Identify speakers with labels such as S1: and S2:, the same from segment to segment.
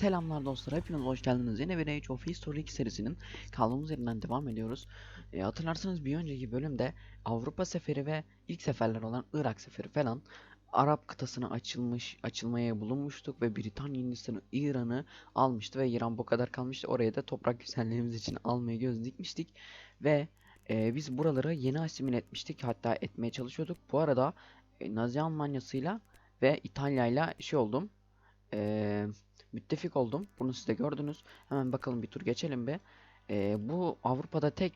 S1: Selamlar dostlar, hepiniz hoş geldiniz. Yine bir Age of History 2 serisinin kaldığımız yerinden devam ediyoruz. E, hatırlarsanız bir önceki bölümde Avrupa seferi ve ilk seferler olan Irak seferi falan Arap kıtasına açılmış, açılmaya bulunmuştuk ve Britanya Hindistan'ı, İran'ı almıştı ve İran bu kadar kalmıştı. Oraya da toprak güzelliğimiz için almaya göz dikmiştik ve e, biz buraları yeni asimile etmiştik. Hatta etmeye çalışıyorduk. Bu arada e, Nazi Almanyası'yla ve İtalya'yla şey oldum. Eee müttefik oldum. Bunu siz de gördünüz. Hemen bakalım bir tur geçelim bir. Ee, bu Avrupa'da tek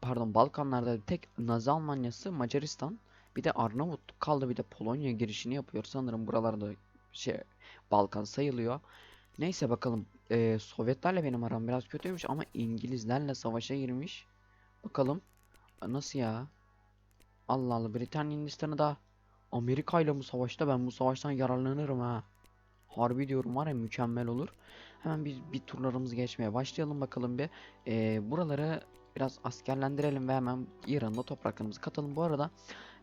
S1: pardon Balkanlarda tek Nazi Almanyası Macaristan. Bir de Arnavutluk kaldı. Bir de Polonya girişini yapıyor. Sanırım buralarda şey Balkan sayılıyor. Neyse bakalım. Ee, Sovyetlerle benim aram biraz kötüymüş ama İngilizlerle savaşa girmiş. Bakalım. Nasıl ya? Allah Allah. Britanya Hindistan'ı da Amerika ile bu savaşta ben bu savaştan yararlanırım ha. Harbi diyorum var ya mükemmel olur. Hemen bir, bir turlarımızı geçmeye başlayalım bakalım bir. Ee, buraları biraz askerlendirelim ve hemen İran'da topraklarımızı katalım. Bu arada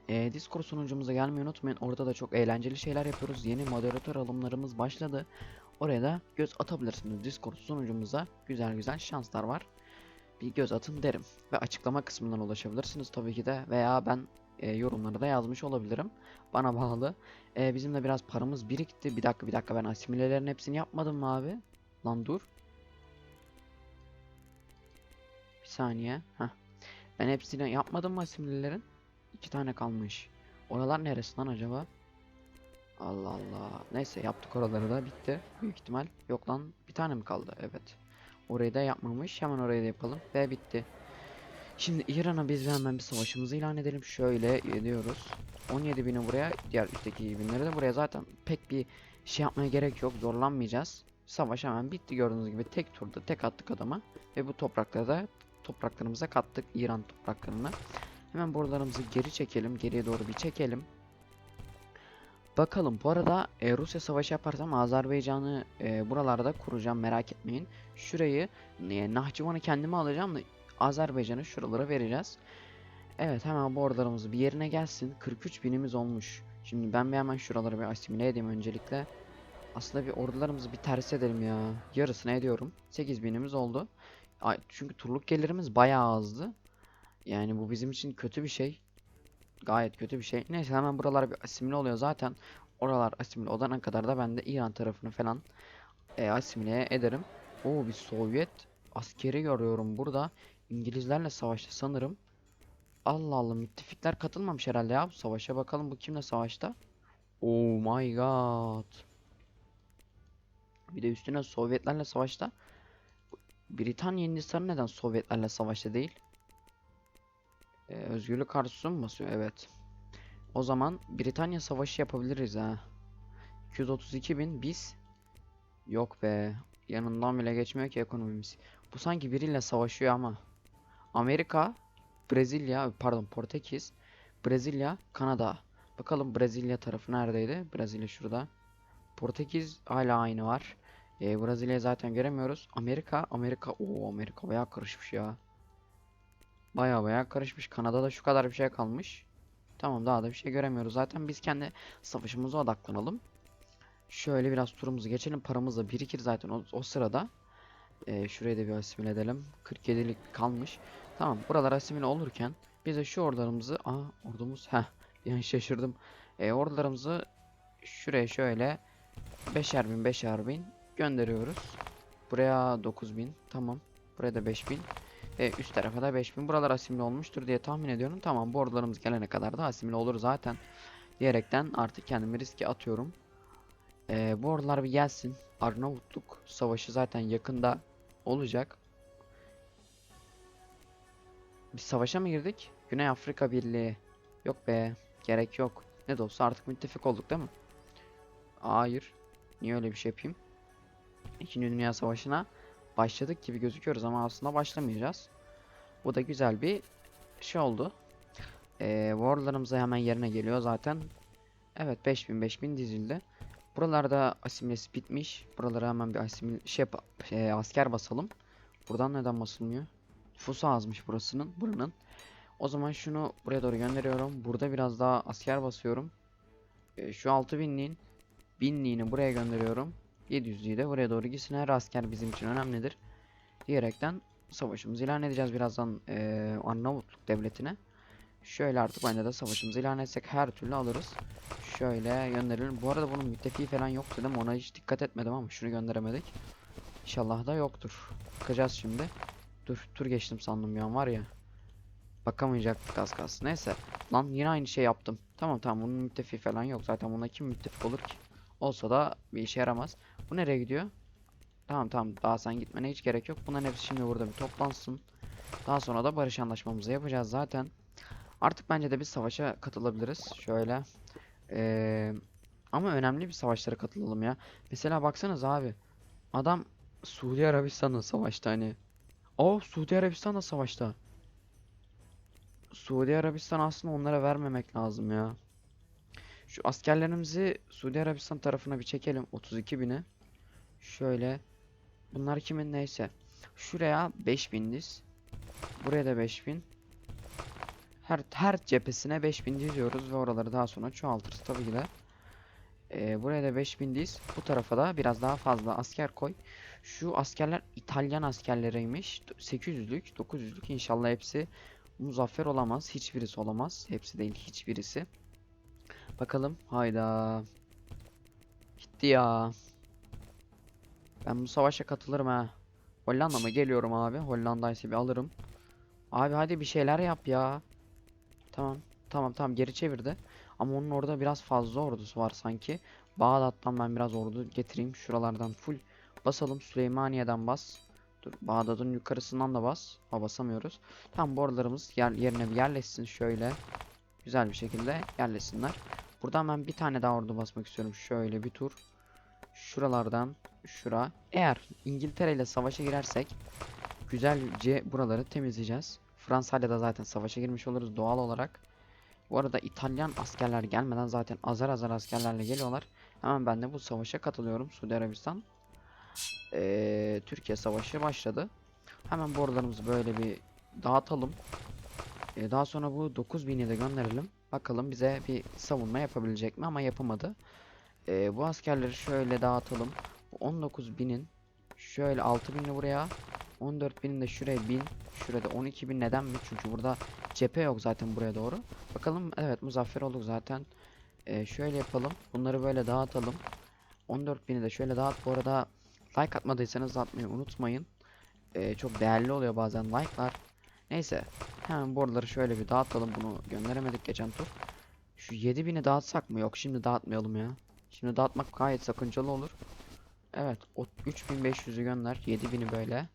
S1: e, Discord sunucumuza gelmeyi unutmayın. Orada da çok eğlenceli şeyler yapıyoruz. Yeni moderatör alımlarımız başladı. Oraya da göz atabilirsiniz Discord sunucumuza. Güzel güzel şanslar var. Bir göz atın derim. Ve açıklama kısmından ulaşabilirsiniz tabii ki de. Veya ben e, yorumları da yazmış olabilirim. Bana bağlı. E, bizim de biraz paramız birikti. Bir dakika bir dakika ben asimilelerin hepsini yapmadım mı abi? Lan dur. Bir saniye. Heh. Ben hepsini yapmadım mı asimilelerin? İki tane kalmış. Oralar neresi lan acaba? Allah Allah. Neyse yaptık oraları da bitti. Büyük ihtimal. Yok lan bir tane mi kaldı? Evet. Orayı da yapmamış. Hemen orayı da yapalım. Ve bitti. Şimdi İran'a biz hemen bir savaşımızı ilan edelim. Şöyle ediyoruz. 17 bini buraya, diğer üstteki binleri de buraya zaten pek bir şey yapmaya gerek yok. Zorlanmayacağız. Savaş hemen bitti gördüğünüz gibi tek turda tek attık adama ve bu toprakları da topraklarımıza kattık İran topraklarına. Hemen buralarımızı geri çekelim. Geriye doğru bir çekelim. Bakalım bu arada e, Rusya savaşı yaparsam Azerbaycan'ı e, buralarda kuracağım merak etmeyin. Şurayı e, Nahçıvan'ı kendime alacağım da Azerbaycan'ı şuralara vereceğiz. Evet hemen bu ordularımız bir yerine gelsin. 43 binimiz olmuş. Şimdi ben bir hemen şuraları bir asimile edeyim öncelikle. Aslında bir ordularımızı bir ters edelim ya. Yarısını ediyorum. 8 binimiz oldu. Ay, çünkü turluk gelirimiz bayağı azdı. Yani bu bizim için kötü bir şey. Gayet kötü bir şey. Neyse hemen buralar bir asimile oluyor zaten. Oralar asimile olana kadar da ben de İran tarafını falan e, asimile ederim. Oo bir Sovyet askeri görüyorum burada. İngilizlerle savaşta sanırım. Allah Allah müttefikler katılmamış herhalde ya savaşa. Bakalım bu kimle savaşta? Oh my god. Bir de üstüne Sovyetlerle savaşta. Britanya Hindistan neden Sovyetlerle savaşta değil? Ee, özgürlük arzusu mu basıyor? Evet. O zaman Britanya savaşı yapabiliriz ha. 232 bin biz. Yok be. Yanından bile geçmiyor ki ekonomimiz. Bu sanki biriyle savaşıyor ama. Amerika, Brezilya, pardon Portekiz, Brezilya, Kanada. Bakalım Brezilya tarafı neredeydi? Brezilya şurada. Portekiz hala aynı var. Ee, Brezilya'yı zaten göremiyoruz. Amerika, Amerika, o Amerika bayağı karışmış ya. Bayağı bayağı karışmış. Kanada'da şu kadar bir şey kalmış. Tamam daha da bir şey göremiyoruz. Zaten biz kendi savaşımıza odaklanalım. Şöyle biraz turumuzu geçelim. Paramız da birikir zaten o, o sırada. Ee, şurayı da bir asimile edelim. 47'lik kalmış. Tamam buralar asimile olurken biz de şu ordularımızı... Aa ordumuz... Heh yani şaşırdım. Ee, ordularımızı şuraya şöyle 5'er bin 5'er bin gönderiyoruz. Buraya 9000 tamam. Buraya da 5000. Ve üst tarafa da 5000. Buralar asimile olmuştur diye tahmin ediyorum. Tamam bu ordularımız gelene kadar da asimile olur zaten. Diyerekten artık kendimi riske atıyorum. Ee, bu ordular bir gelsin. Arnavutluk savaşı zaten yakında olacak. Biz savaşa mı girdik? Güney Afrika Birliği. Yok be. Gerek yok. Ne de olsa artık müttefik olduk değil mi? Hayır. Niye öyle bir şey yapayım? İkinci Dünya Savaşı'na başladık gibi gözüküyoruz ama aslında başlamayacağız. Bu da güzel bir şey oldu. Ee, warlarımız hemen yerine geliyor zaten. Evet 5000 5000 dizildi. Buralarda asimilesi bitmiş. Buralara hemen bir asimil şey e, asker basalım. Buradan neden basılmıyor? Nüfusu azmış burasının, buranın. O zaman şunu buraya doğru gönderiyorum. Burada biraz daha asker basıyorum. E, şu 6000'liğin binliğini buraya gönderiyorum. 700'lüyü de buraya doğru gitsin. Her asker bizim için önemlidir. Diyerekten savaşımızı ilan edeceğiz birazdan eee Arnavutluk devletine. Şöyle artık bence de savaşımızı ilan etsek her türlü alırız. Şöyle gönderelim. Bu arada bunun müttefiği falan yoktu değil mi? Ona hiç dikkat etmedim ama şunu gönderemedik. İnşallah da yoktur. Bakacağız şimdi. Dur tur geçtim sandım an var ya. Bakamayacaktık az kalsın. Neyse. Lan yine aynı şey yaptım. Tamam tamam bunun müttefiği falan yok. Zaten buna kim müttefik olur ki? Olsa da bir işe yaramaz. Bu nereye gidiyor? Tamam tamam daha sen gitmene hiç gerek yok. Bunların hepsi şimdi burada bir toplansın. Daha sonra da barış anlaşmamızı yapacağız zaten. Artık bence de biz savaşa katılabiliriz. Şöyle. Eee, ama önemli bir savaşlara katılalım ya. Mesela baksanız abi. Adam Suudi Arabistan'la savaşta hani. O Suudi Arabistan'la savaşta. Suudi Arabistan aslında onlara vermemek lazım ya. Şu askerlerimizi Suudi Arabistan tarafına bir çekelim. 32 bini. Şöyle. Bunlar kimin neyse. Şuraya 5000 diz. Buraya da 5000. Her her cephesine 5000 diziyoruz ve oraları daha sonra çoğaltırız tabii ki de. Ee, buraya da 5000 diz. Bu tarafa da biraz daha fazla asker koy. Şu askerler İtalyan askerleriymiş. 800'lük, 900'lük inşallah hepsi muzaffer olamaz. Hiçbirisi olamaz. Hepsi değil, hiçbirisi. Bakalım. Hayda. Gitti ya. Ben bu savaşa katılırım ha. Hollanda mı? Geliyorum abi. Hollanda'ysa bir alırım. Abi hadi bir şeyler yap ya. Tamam. Tamam tamam geri çevirdi. Ama onun orada biraz fazla ordusu var sanki. Bağdat'tan ben biraz ordu getireyim. Şuralardan full basalım. Süleymaniye'den bas. Dur Bağdat'ın yukarısından da bas. Ha basamıyoruz. Tamam bu oralarımız yer, yerine bir yerleşsin şöyle. Güzel bir şekilde yerleşsinler. Buradan ben bir tane daha ordu basmak istiyorum. Şöyle bir tur. Şuralardan şura. Eğer İngiltere ile savaşa girersek güzelce buraları temizleyeceğiz. Fransa ile de zaten savaşa girmiş oluruz doğal olarak. Bu arada İtalyan askerler gelmeden zaten azar azar askerlerle geliyorlar. Hemen ben de bu savaşa katılıyorum. Suudi Arabistan. Ee, Türkiye savaşı başladı. Hemen borlarımızı böyle bir dağıtalım. Ee, daha sonra bu 9000'i de gönderelim. Bakalım bize bir savunma yapabilecek mi ama yapamadı. Ee, bu askerleri şöyle dağıtalım. Bu 19.000'in şöyle 6.000'i buraya 14.000'in de şuraya 1000 şurada 12.000 neden mi? Çünkü burada cephe yok zaten buraya doğru. Bakalım evet muzaffer olduk zaten. Ee, şöyle yapalım. Bunları böyle dağıtalım. 14.000'i de şöyle dağıt. Bu arada like atmadıysanız atmayı unutmayın. Ee, çok değerli oluyor bazen like'lar. Neyse. Hemen buraları şöyle bir dağıtalım. Bunu gönderemedik geçen tur. Şu 7000'i dağıtsak mı? Yok şimdi dağıtmayalım ya. Şimdi dağıtmak gayet sakıncalı olur. Evet. O 3500'ü gönder. 7000'i böyle.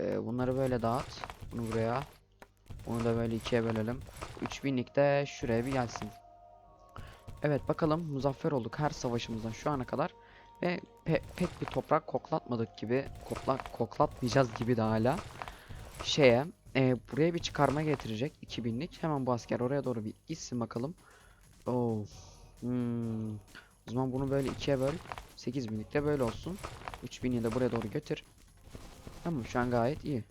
S1: Ee, bunları böyle dağıt. Bunu buraya. Bunu da böyle ikiye bölelim. 3000'lik de şuraya bir gelsin. Evet bakalım muzaffer olduk her savaşımızdan şu ana kadar. Ve pe- pek bir toprak koklatmadık gibi. Kokla koklatmayacağız gibi de hala. Şeye. e, buraya bir çıkarma getirecek 2000'lik. Hemen bu asker oraya doğru bir gitsin bakalım. Oo. Hmm. O zaman bunu böyle ikiye böl. 8000'lik de böyle olsun. 3000'i de buraya doğru götür. Tamam şu an gayet iyi.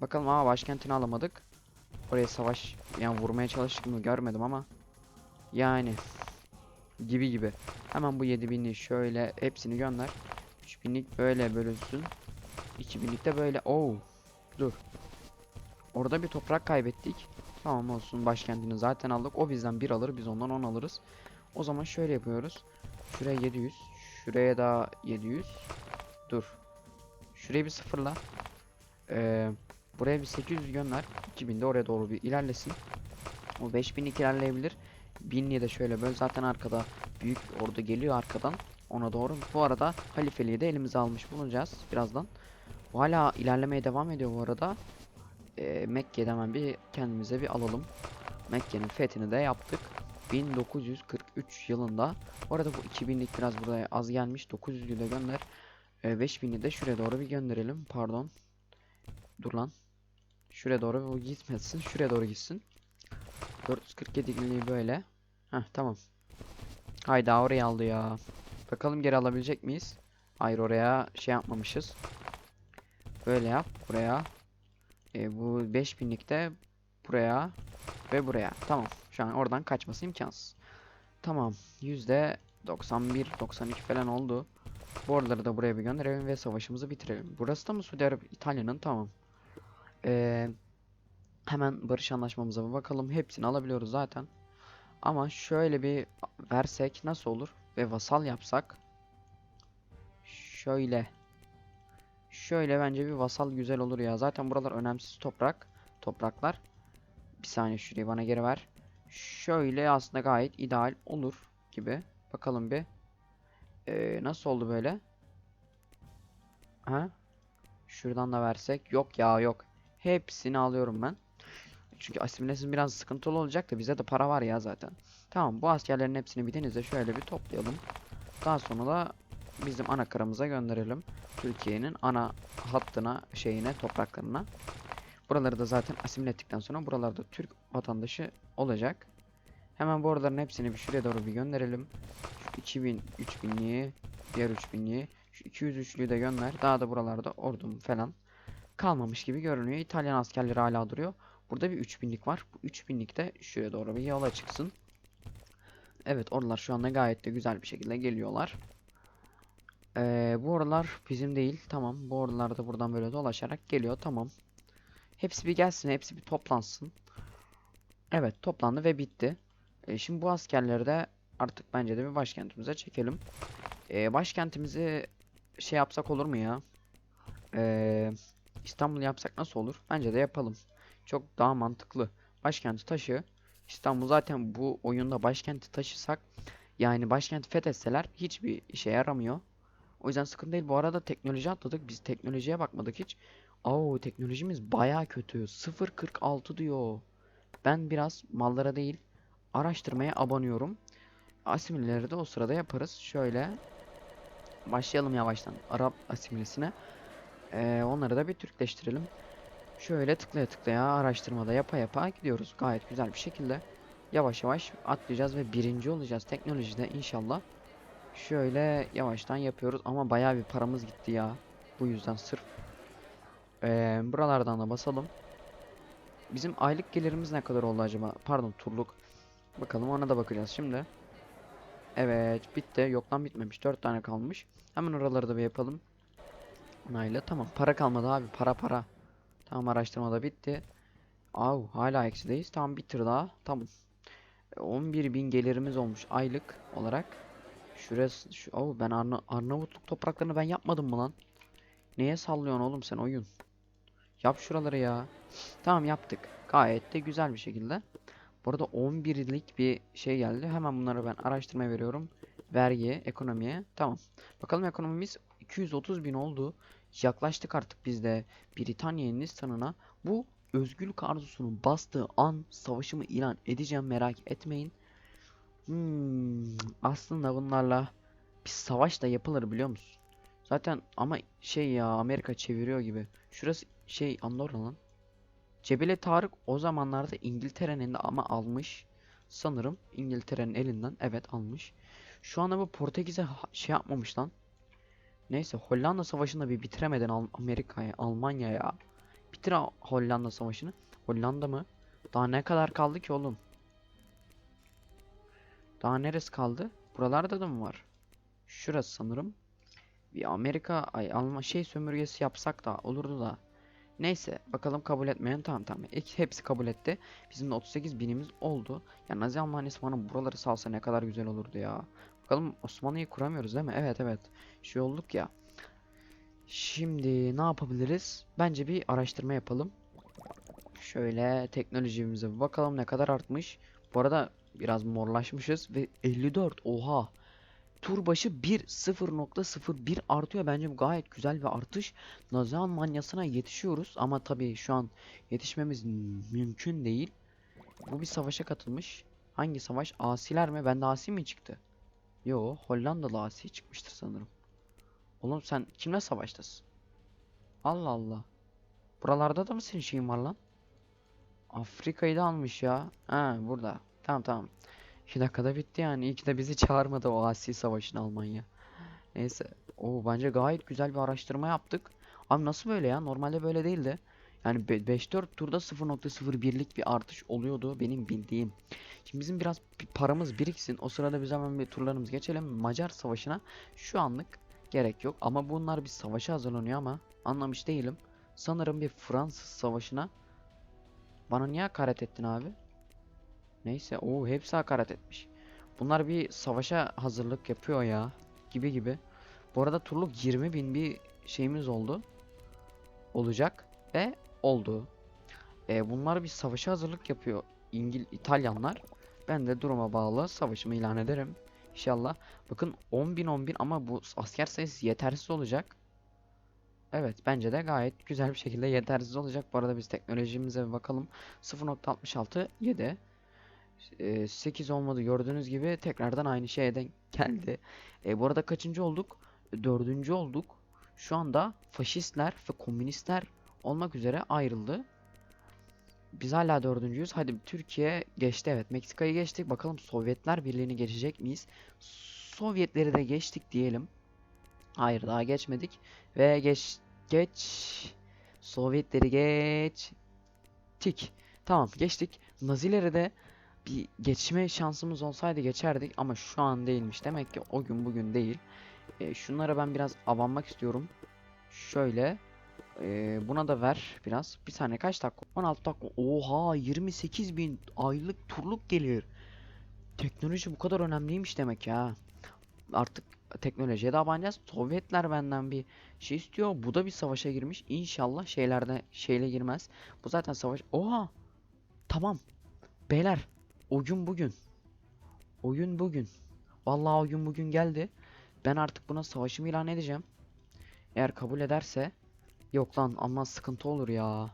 S1: Bakalım ama başkentini alamadık. Oraya savaş yani vurmaya çalıştık görmedim ama. Yani gibi gibi. Hemen bu 7000'i şöyle hepsini gönder. 3000'lik böyle bölünsün. 2000'lik de böyle. Oo. Dur. Orada bir toprak kaybettik. Tamam olsun başkentini zaten aldık. O bizden bir alır biz ondan 10 alırız. O zaman şöyle yapıyoruz. Şuraya 700. Şuraya da 700. Dur. Şurayı bir sıfırla. Ee, buraya bir 800 gönder. 2000 de oraya doğru bir ilerlesin. O 5000'lik ilerleyebilir. 1000'liği de şöyle böl. Zaten arkada büyük ordu geliyor arkadan. Ona doğru. Bu arada halifeliği de elimize almış bulunacağız birazdan. Bu hala ilerlemeye devam ediyor bu arada. Ee, Mekke'de hemen bir kendimize bir alalım. Mekke'nin fethini de yaptık. 1943 yılında. Bu arada bu 2000'lik biraz buraya az gelmiş. 900'lü de gönder. Ee, 5000'i de şuraya doğru bir gönderelim. Pardon. Dur lan. Şuraya doğru bu gitmesin. Şuraya doğru gitsin. 447'liği böyle. Heh tamam. Hayda oraya aldı ya. Bakalım geri alabilecek miyiz? Hayır oraya şey yapmamışız. Böyle yap. Buraya. E, bu 5000'lik de buraya ve buraya. Tamam. Şu an oradan kaçması imkansız. Tamam. Yüzde 91 92 falan oldu. Bu oraları da buraya bir gönderelim ve savaşımızı bitirelim. Burası da mı Suudi Arabistan? İtalya'nın tamam. Ee, hemen barış anlaşmamıza bir bakalım. Hepsini alabiliyoruz zaten. Ama şöyle bir versek nasıl olur? Ve vasal yapsak. Şöyle. Şöyle bence bir vasal güzel olur ya. Zaten buralar önemsiz toprak. Topraklar. Bir saniye şurayı bana geri ver. Şöyle aslında gayet ideal olur gibi. Bakalım bir. Ee, nasıl oldu böyle? Ha? Şuradan da versek. Yok ya yok. Hepsini alıyorum ben. Çünkü asimilesi biraz sıkıntılı olacak da bize de para var ya zaten. Tamam bu askerlerin hepsini bir denize şöyle bir toplayalım. Daha sonra da bizim ana karamıza gönderelim. Türkiye'nin ana hattına, şeyine, topraklarına. Buraları da zaten asimile ettikten sonra buralarda Türk vatandaşı olacak. Hemen bu oraların hepsini bir şuraya doğru bir gönderelim. Şu 2000, 3000'liği, diğer 3000'liği, şu 203'lüyü de gönder. Daha da buralarda ordum falan kalmamış gibi görünüyor. İtalyan askerleri hala duruyor. Burada bir 3000'lik var. Bu 3000'lik de şuraya doğru bir yola çıksın. Evet oralar şu anda gayet de güzel bir şekilde geliyorlar. Ee, bu oralar bizim değil. Tamam. Bu oralar da buradan böyle dolaşarak geliyor. Tamam. Hepsi bir gelsin. Hepsi bir toplansın. Evet toplandı ve bitti. Ee, şimdi bu askerleri de artık bence de bir başkentimize çekelim. Ee, başkentimizi şey yapsak olur mu ya? Ee, İstanbul yapsak nasıl olur? Bence de yapalım. Çok daha mantıklı. Başkenti taşı. İstanbul zaten bu oyunda başkenti taşısak yani başkenti fethetseler hiçbir işe yaramıyor. O yüzden sıkıntı değil. Bu arada teknoloji atladık. Biz teknolojiye bakmadık hiç. Oo teknolojimiz baya kötü. 0.46 diyor. Ben biraz mallara değil araştırmaya abanıyorum. Asimileleri de o sırada yaparız. Şöyle başlayalım yavaştan Arap asimilesine. Ee, onları da bir Türkleştirelim. Şöyle tıklaya tıklaya araştırmada yapa yapa gidiyoruz. Gayet güzel bir şekilde. Yavaş yavaş atlayacağız ve birinci olacağız teknolojide inşallah. Şöyle yavaştan yapıyoruz ama bayağı bir paramız gitti ya. Bu yüzden sırf. Ee, buralardan da basalım. Bizim aylık gelirimiz ne kadar oldu acaba? Pardon turluk. Bakalım ona da bakacağız şimdi. Evet bitti. Yoktan bitmemiş. 4 tane kalmış. Hemen oraları da bir yapalım. Onayla. Tamam. Para kalmadı abi. Para para. Tamam araştırma da bitti. Av hala eksideyiz. Tamam bir tır daha. Tamam. 11.000 gelirimiz olmuş aylık olarak. Şurası şu av ben Arna Arnavutluk topraklarını ben yapmadım mı lan? Neye sallıyorsun oğlum sen oyun? Yap şuraları ya. Tamam yaptık. Gayet de güzel bir şekilde. Bu arada 11'lik bir şey geldi. Hemen bunları ben araştırmaya veriyorum. Vergi, ekonomiye. Tamam. Bakalım ekonomimiz 230 bin oldu. Yaklaştık artık biz de Britanya Hindistan'ına. Bu özgürlük arzusunun bastığı an savaşımı ilan edeceğim merak etmeyin. Hmm, aslında bunlarla bir savaş da yapılır biliyor musun? Zaten ama şey ya Amerika çeviriyor gibi. Şurası şey Andorra lan. Cebeli Tarık o zamanlarda İngiltere'nin de ama almış. Sanırım İngiltere'nin elinden evet almış. Şu anda bu Portekiz'e şey yapmamış lan. Neyse Hollanda Savaşı'nı bir bitiremeden Al- Amerika'ya, Almanya'ya. Bitir Hollanda Savaşı'nı. Hollanda mı? Daha ne kadar kaldı ki oğlum? Daha neresi kaldı? Buralarda da mı var? Şurası sanırım. Bir Amerika ay Alman şey sömürgesi yapsak da olurdu da. Neyse bakalım kabul etmeyen tamam tamam. İlk hepsi kabul etti. Bizim de 38 binimiz oldu. Ya Nazi Almanyası bana buraları salsa ne kadar güzel olurdu ya. Bakalım Osmanlı'yı kuramıyoruz değil mi? Evet evet. Şey olduk ya. Şimdi ne yapabiliriz? Bence bir araştırma yapalım. Şöyle teknolojimize bakalım ne kadar artmış. Bu arada biraz morlaşmışız ve 54 oha. Tur başı 1 0.01 artıyor. Bence bu gayet güzel bir artış. Nazi Almanyası'na yetişiyoruz ama tabii şu an yetişmemiz mümkün değil. Bu bir savaşa katılmış. Hangi savaş? Asiler mi? Bende asi mi çıktı? Yo, Hollandalı asi çıkmıştır sanırım. Oğlum sen kimle savaştasın? Allah Allah. Buralarda da mı senin şeyin var lan? Afrika'yı da almış ya. Ha burada. Tamam tamam. 2 dakikada bitti yani. İyi ki de bizi çağırmadı o asi savaşın Almanya. Neyse. O bence gayet güzel bir araştırma yaptık. Abi nasıl böyle ya? Normalde böyle değildi. Yani 5-4 turda 0.01'lik bir artış oluyordu benim bildiğim. Şimdi bizim biraz bir paramız biriksin. O sırada biz hemen bir turlarımız geçelim. Macar Savaşı'na şu anlık Gerek yok. Ama bunlar bir savaşa hazırlanıyor ama anlamış değilim. Sanırım bir Fransız savaşına. Bana niye hakaret ettin abi? Neyse. o hepsi hakaret etmiş. Bunlar bir savaşa hazırlık yapıyor ya. Gibi gibi. Bu arada turluk 20 bin bir şeyimiz oldu. Olacak. Ve oldu. E, bunlar bir savaşa hazırlık yapıyor. İngil İtalyanlar. Ben de duruma bağlı savaşımı ilan ederim. İnşallah. Bakın 10 bin 10 bin ama bu asker sayısı yetersiz olacak. Evet bence de gayet güzel bir şekilde yetersiz olacak. Bu arada biz teknolojimize bir bakalım. 0.66 7. Ee, 8 olmadı gördüğünüz gibi tekrardan aynı şeye denk geldi. Ee, bu arada kaçıncı olduk? Dördüncü olduk. Şu anda faşistler ve komünistler olmak üzere ayrıldı. Biz hala dördüncüyüz. Hadi Türkiye geçti evet. Meksika'yı geçtik. Bakalım Sovyetler Birliği'ni geçecek miyiz? Sovyetleri de geçtik diyelim. Hayır daha geçmedik. Ve geç geç Sovyetleri geçtik. Tamam geçtik. Nazileri de bir geçme şansımız olsaydı geçerdik ama şu an değilmiş. Demek ki o gün bugün değil. E, şunlara ben biraz abanmak istiyorum. Şöyle e, buna da ver biraz. Bir saniye kaç dakika? 16 dakika. Oha 28 bin aylık turluk gelir. Teknoloji bu kadar önemliymiş demek ya. Artık teknolojiye de abanacağız. Sovyetler benden bir şey istiyor. Bu da bir savaşa girmiş. İnşallah şeylerde şeyle girmez. Bu zaten savaş. Oha! Tamam. Beyler, o gün bugün. O gün bugün. Vallahi o gün bugün geldi. Ben artık buna savaşımı ilan edeceğim. Eğer kabul ederse yok lan ama sıkıntı olur ya.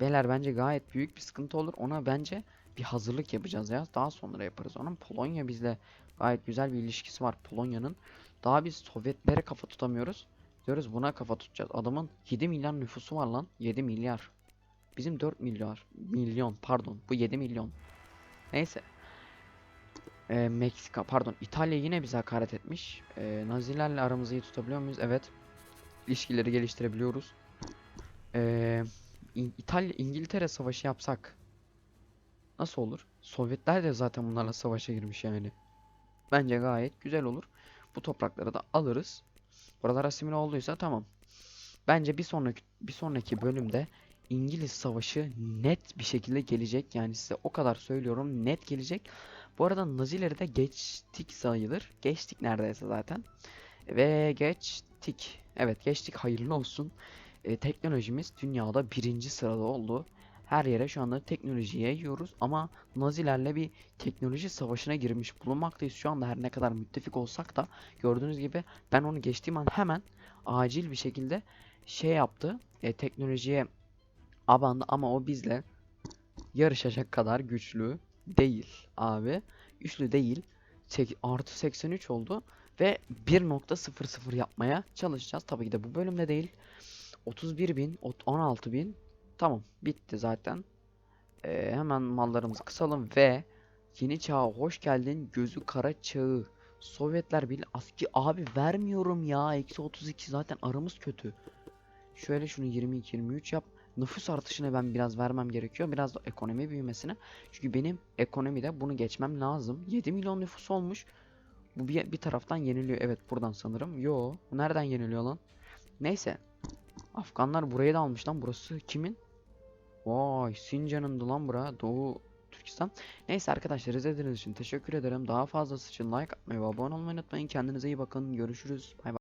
S1: Beyler bence gayet büyük bir sıkıntı olur. Ona bence bir hazırlık yapacağız ya. Daha sonra yaparız. Onun Polonya bizle gayet güzel bir ilişkisi var Polonya'nın. Daha biz Sovyetlere kafa tutamıyoruz. Diyoruz buna kafa tutacağız. Adamın 7 milyar nüfusu var lan. 7 milyar. Bizim 4 milyar. Milyon pardon. Bu 7 milyon. Neyse. Ee, Meksika pardon İtalya yine bize hakaret etmiş. Ee, Nazilerle aramızı iyi tutabiliyor muyuz? Evet. İlişkileri geliştirebiliyoruz. Ee, İtalya İngiltere savaşı yapsak nasıl olur? Sovyetler de zaten bunlarla savaşa girmiş yani. Bence gayet güzel olur. Bu toprakları da alırız. Buralar asimile olduysa tamam. Bence bir sonraki bir sonraki bölümde İngiliz savaşı net bir şekilde gelecek. Yani size o kadar söylüyorum net gelecek. Bu arada Nazileri de geçtik sayılır. Geçtik neredeyse zaten. Ve geçtik. Evet geçtik hayırlı olsun. E, teknolojimiz dünyada birinci sırada oldu. Her yere şu anda teknolojiye yiyoruz ama Nazilerle bir teknoloji savaşına girmiş bulunmaktayız. Şu anda her ne kadar müttefik olsak da gördüğünüz gibi ben onu geçtiğim an hemen acil bir şekilde şey yaptı. E, teknolojiye abandı ama o bizle yarışacak kadar güçlü değil abi. Güçlü değil. Artı 83 oldu ve 1.00 yapmaya çalışacağız. Tabii ki de bu bölümde değil. 31 bin, 16 bin. Tamam bitti zaten. Ee, hemen mallarımızı kısalım ve yeni çağa hoş geldin gözü kara çağı. Sovyetler Birliği aski abi vermiyorum ya. Eksi 32 zaten aramız kötü. Şöyle şunu 22-23 yap. Nüfus artışını ben biraz vermem gerekiyor. Biraz da ekonomi büyümesine. Çünkü benim ekonomide bunu geçmem lazım. 7 milyon nüfus olmuş. Bu bir, bir taraftan yeniliyor. Evet buradan sanırım. Yo. Nereden yeniliyor lan? Neyse. Afganlar burayı da almış lan. Burası kimin? Vay Sincan'ındı lan bura. Doğu Türkistan. Neyse arkadaşlar izlediğiniz için teşekkür ederim. Daha fazlası için like atmayı ve abone olmayı unutmayın. Kendinize iyi bakın. Görüşürüz. Bay bay.